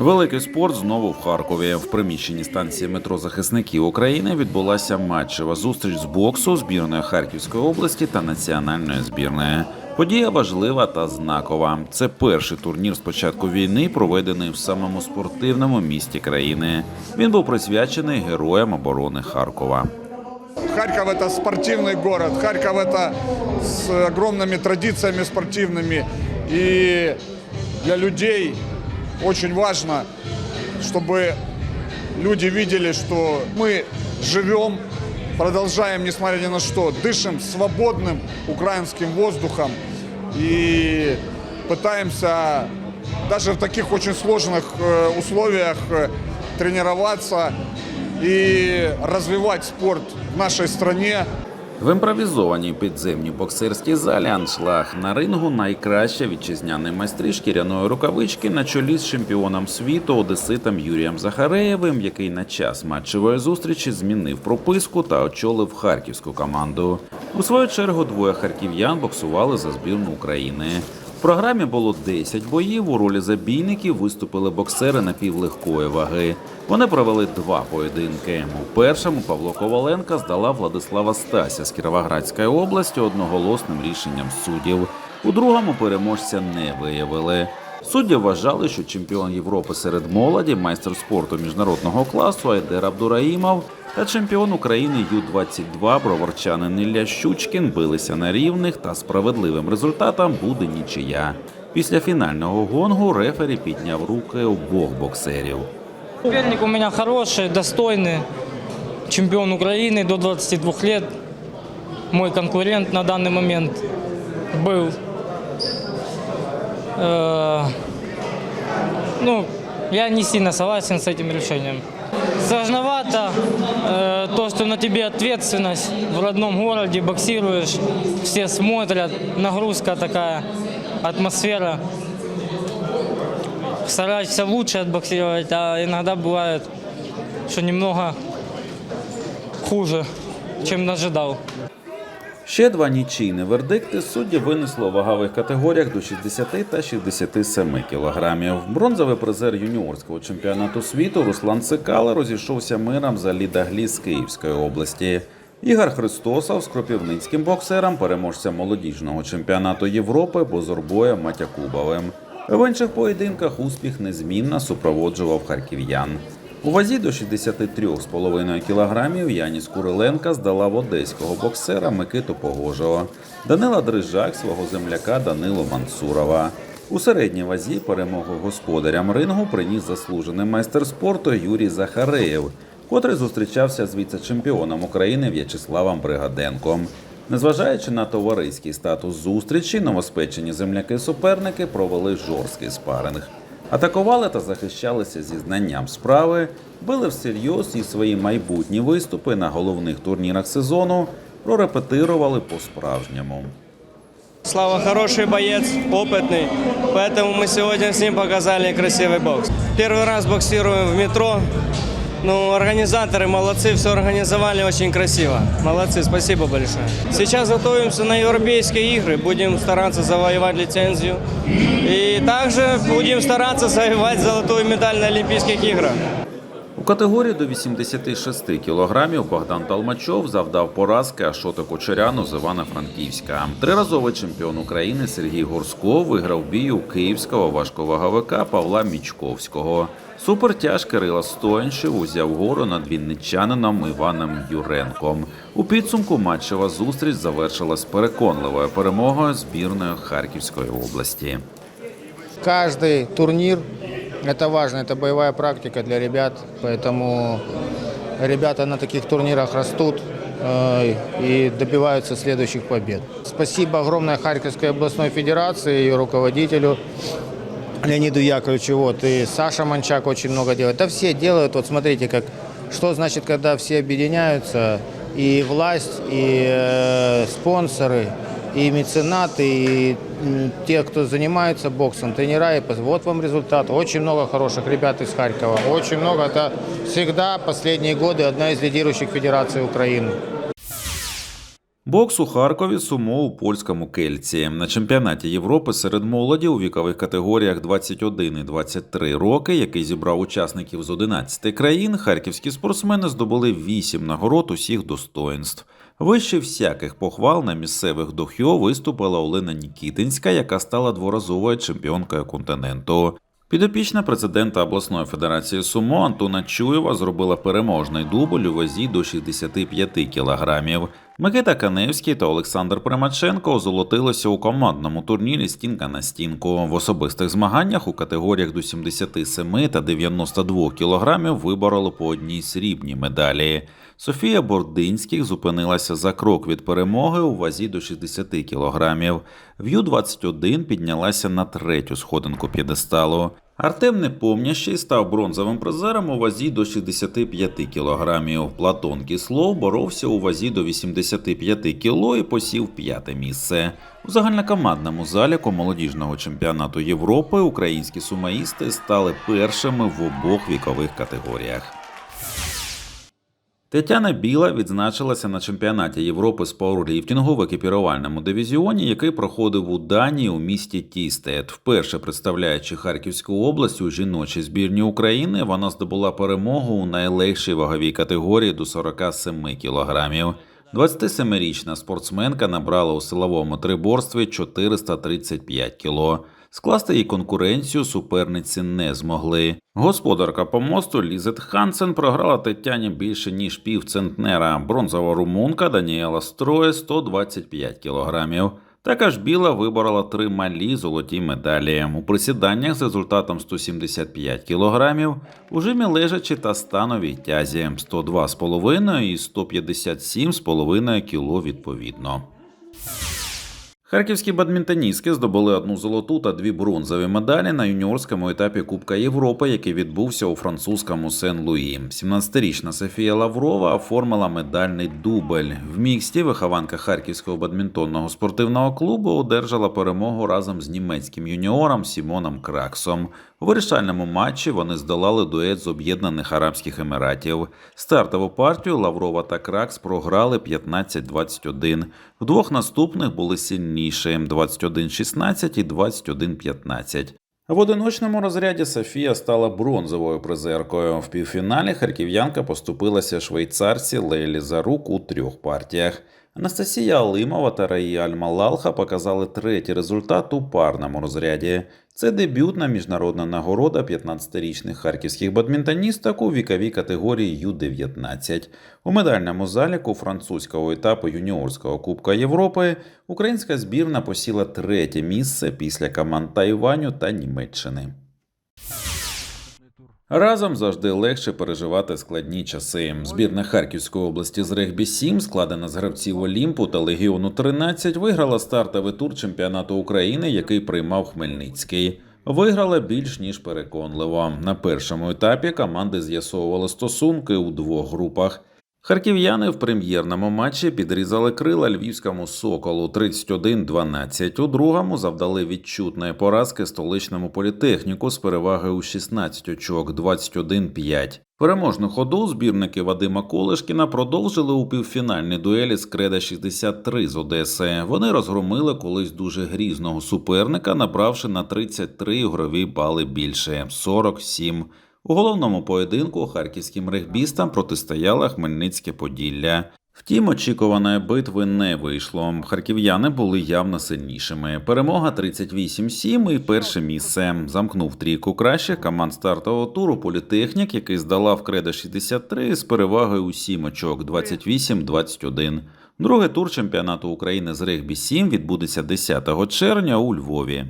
Великий спорт знову в Харкові. В приміщенні станції метро захисників України відбулася матчева зустріч з боксу збірної Харківської області та національної збірної. Подія важлива та знакова. Це перший турнір з початку війни, проведений в самому спортивному місті країни. Він був присвячений героям оборони Харкова. Харьков это спортивный город, Харьков это с огромными традициями спортивными. И для людей очень важно, чтобы люди видели, что мы живем, продолжаем, несмотря ни на что, дышим свободным украинским воздухом и пытаемся даже в таких очень сложных э, условиях э, тренироваться и развивать спорт в нашей стране. В імпровізованій підземній боксерській залі аншлаг на рингу найкраща вітчизняний майстри шкіряної рукавички на чолі з чемпіоном світу одеситом Юрієм Захареєвим, який на час матчевої зустрічі змінив прописку та очолив харківську команду. У свою чергу двоє харків'ян боксували за збірну України. Програмі було 10 боїв. У ролі забійників виступили боксери напівлегкої ваги. Вони провели два поєдинки. У першому Павло Коваленко здала Владислава Стася з Кіровоградської області одноголосним рішенням суддів. У другому переможця не виявили. Судді вважали, що чемпіон Європи серед молоді, майстер спорту міжнародного класу Айдер Абдураїмов та чемпіон України Ю-22 броварчанин Ілля Щучкін билися на рівних та справедливим результатом буде нічия. Після фінального гонгу рефері підняв руки обох боксерів. Соперник у меня хороший, достойный, чемпион Украины до 22 лет. Мой конкурент на данный момент был. Э, ну, я не сильно согласен с этим решением. Сложновато э, то, что на тебе ответственность в родном городе, боксируешь, все смотрят, нагрузка такая, атмосфера стараешься лучше отбоксировать, а иногда бывает, что немного хуже, чем ожидал. Ще два нічийні вердикти судді винесло у вагових категоріях до 60 та 67 кілограмів. Бронзовий призер юніорського чемпіонату світу Руслан Цикала розійшовся миром за Лідаглі з Київської області. Ігор Христосов з кропівницьким боксером, переможцем молодіжного чемпіонату Європи Бозорбоєм Матякубовим. В інших поєдинках успіх незмінно супроводжував харків'ян. У вазі до 63,5 кілограмів Яніс Куриленка здала в одеського боксера Микиту Погожого, Данила Дрижак свого земляка Данило Мансурова. У середній вазі перемогу господарям рингу приніс заслужений майстер спорту Юрій Захареєв, котрий зустрічався з віце-чемпіоном України В'ячеславом Бригаденком. Незважаючи на товариський статус зустрічі, новоспечені земляки-суперники провели жорсткий спаринг Атакували та захищалися зі знанням справи, били всерйоз і свої майбутні виступи на головних турнірах сезону прорепетирували по-справжньому. Слава хороший боец, опытный, поэтому мы сегодня с ним показали красивый бокс. Первый раз боксируем в метро. Ну, организаторы молодцы, все организовали очень красиво. Молодцы, спасибо большое. Сейчас готовимся на европейские игры, будем стараться завоевать лицензию. И также будем стараться завоевать золотую медаль на Олимпийских играх. У категорії до 86 кілограмів Богдан Талмачов завдав поразки Ашоту Кочеряну з Івано-Франківська. Триразовий чемпіон України Сергій Горсько виграв бій у київського важковаговика Павла Мічковського. Супертяж Кирила Стояншев узяв гору над вінничанином Іваном Юренком. У підсумку матчева зустріч завершилась переконливою перемогою збірної Харківської області. Каждый турнир – это важно, это боевая практика для ребят, поэтому ребята на таких турнирах растут э, и добиваются следующих побед. Спасибо огромное Харьковской областной федерации, ее руководителю Леониду Яковлевичу, вот, и Саша Манчак очень много делает. Да все делают, вот смотрите, как, что значит, когда все объединяются, и власть, и э, спонсоры, и меценаты, и те, кто занимается боксом, тренера. И пос- вот вам результат. Очень много хороших ребят из Харькова. Очень много. Это всегда последние годы одна из лидирующих федераций Украины. Бокс у Харкові сумо у польському кельці. На чемпіонаті Європи серед молоді у вікових категоріях 21 і 23 роки, який зібрав учасників з 11 країн, харківські спортсмени здобули 8 нагород усіх достоїнств. Вище всяких похвал на місцевих дохьо виступила Олена Нікітинська, яка стала дворазовою чемпіонкою континенту. Підопічна президента обласної федерації сумо Антона Чуєва зробила переможний дубль у вазі до 65 кілограмів. Микита Каневський та Олександр Примаченко озолотилися у командному турнірі стінка на стінку. В особистих змаганнях у категоріях до 77 та 92 кілограмів вибороли по одній срібній медалі. Софія Бординських зупинилася за крок від перемоги у вазі до 60 кілограмів. В Ю-21 піднялася на третю сходинку п'єдесталу. Артем Непомнящий став бронзовим призером у вазі до 65 кілограмів. Платон Кіслов боровся у вазі до 85 кіло і посів п'яте місце. У загальнокомандному заліку молодіжного чемпіонату Європи українські сумаїсти стали першими в обох вікових категоріях. Тетяна Біла відзначилася на чемпіонаті Європи з пауерліфтингу в екіпірувальному дивізіоні, який проходив у Данії у місті Тістет. Вперше представляючи Харківську область у жіночій збірні України, вона здобула перемогу у найлегшій ваговій категорії до 47 кілограмів. 27-річна спортсменка набрала у силовому триборстві 435 кіло. Скласти їй конкуренцію суперниці не змогли. Господарка помосту Лізет Хансен програла Тетяні більше ніж півцентнера. Бронзова румунка Даніела Строє 125 кілограмів. Така ж біла виборола три малі золоті медалі. У присіданнях з результатом 175 кілограмів, у жимі лежачі та становій тязі 102,5 і 157,5 кіло відповідно. Харківські бадмінтоністки здобули одну золоту та дві бронзові медалі на юніорському етапі Кубка Європи, який відбувся у французькому Сен-Луї. 17-річна Софія Лаврова оформила медальний дубль. В міксті вихованка Харківського бадмінтонного спортивного клубу одержала перемогу разом з німецьким юніором Сімоном Краксом. У вирішальному матчі вони здолали дует з Об'єднаних Арабських Еміратів. Стартову партію Лаврова та Кракс програли 15-21. В двох наступних були сильніші 21-16 і 21-15. В одиночному розряді Софія стала бронзовою призеркою. В півфіналі харків'янка поступилася швейцарці Лейлі Зарук у трьох партіях. Анастасія Алимова та Раїа Альмалалха показали третій результат у парному розряді. Це дебютна міжнародна нагорода 15-річних харківських бадмінтоністок у віковій категорії Ю-19. У медальному заліку французького етапу юніорського Кубка Європи українська збірна посіла третє місце після команд Тайваню та Німеччини. Разом завжди легше переживати складні часи. Збірна Харківської області з регбі 7, складена з гравців Олімпу та Легіону 13, виграла стартовий тур чемпіонату України, який приймав Хмельницький. Виграла більш ніж переконливо. На першому етапі команди з'ясовували стосунки у двох групах. Харків'яни в прем'єрному матчі підрізали крила львівському соколу 31-12. У другому завдали відчутної поразки столичному політехніку з перевагою у 16 очок 21-5. Переможну ходу збірники Вадима Колешкіна продовжили у півфінальній дуелі з Креда 63 з Одеси. Вони розгромили колись дуже грізного суперника, набравши на 33 ігрові бали більше 47. У головному поєдинку харківським регбістам протистояла Хмельницьке Поділля. Втім, очікуваної битви не вийшло. Харків'яни були явно сильнішими. Перемога 38-7 і перше місце. Замкнув трійку кращих команд стартового туру політехнік, який здолав кредо 63 з перевагою у 7 очок 28-21. Другий тур чемпіонату України з регбі 7 відбудеться 10 червня у Львові.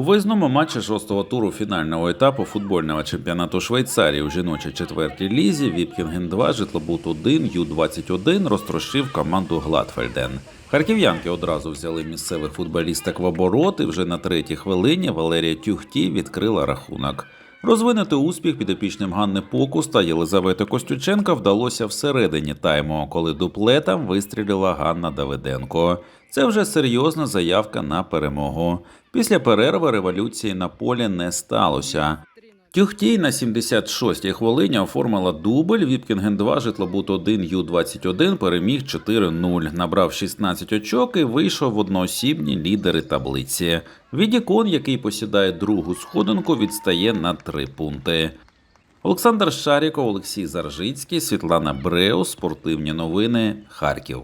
У виїзному матчі шостого туру фінального етапу футбольного чемпіонату Швейцарії у жіночій четвертій лізі Віпкінген 2 Житлобут 1 Ю-21 розтрощив команду Гладфельден. Харків'янки одразу взяли місцевих футболісток в оборот, вже на третій хвилині Валерія Тюхті відкрила рахунок. Розвинути успіх підопічним Ганни Покус та Єлизавети Костюченка вдалося всередині тайму, коли дуплетом вистрілила Ганна Давиденко. Це вже серйозна заявка на перемогу. Після перерви революції на полі не сталося. Тюхтій на 76-й хвилині оформила дубль. Віпкінген 2 житлобут 1 Ю-21 переміг 4-0. Набрав 16 очок і вийшов в одноосібні лідери таблиці. Відікон, який посідає другу сходинку, відстає на 3 пункти. Олександр Шаріков, Олексій Заржицький, Світлана Бреус, Спортивні новини, Харків.